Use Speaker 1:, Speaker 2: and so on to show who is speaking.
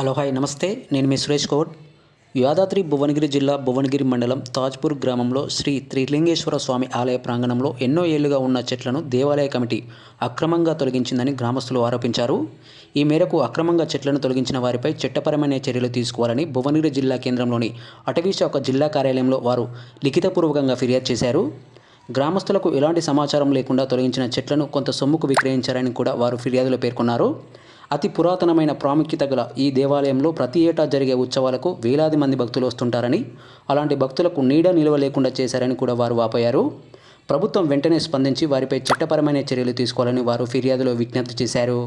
Speaker 1: Hello hi నమస్తే. నేను మీ సురేష్ కోట్. యాదాద్రి భువనగిరి జిల్లా భువనగిరి మండలం తాజ్పూర్ గ్రామంలో శ్రీ త్రిలింగేశ్వర స్వామి ఆలయ ప్రాంగణంలో ఎన్నో ఏళ్ళుగా ఉన్న చెట్లను దేవాలయ కమిటీ అక్రమంగా తొలగించిందని గ్రామస్తులు ఆరోపించారు. ఈ మేరకు అక్రమంగా చెట్లను తొలగించిన వారిపై చట్టపరమైన చర్యలు తీసుకోవాలని భువనగిరి జిల్లా కేంద్రంలోని అటవీ శాఖ జిల్లా కార్యాలయంలో వారు లిఖితపూర్వకంగా ఫిర్యాదు చేశారు. గ్రామస్తులకు ఎలాంటి సమాచారం లేకుండా తొలగించిన చెట్లను కొంత సొమ్ముకు విక్రయించారని కూడా వారు ఫిర్యాదులో పేర్కొన్నారు. అతి పురాతనమైన ప్రాముఖ్యత గల ఈ దేవాలయంలో ప్రతి ఏటా జరిగే ఉత్సవాలకు వేలాది మంది భక్తులు వస్తుంటారని అలాంటి భక్తులకు నీడ నిలువ లేకుండా చేశారని కూడా వారు వాపోయారు. ప్రభుత్వం వెంటనే స్పందించి వారిపై చట్టపరమైన చర్యలు తీసుకోవాలని వారు ఫిర్యాదులో విజ్ఞప్తి చేశారు.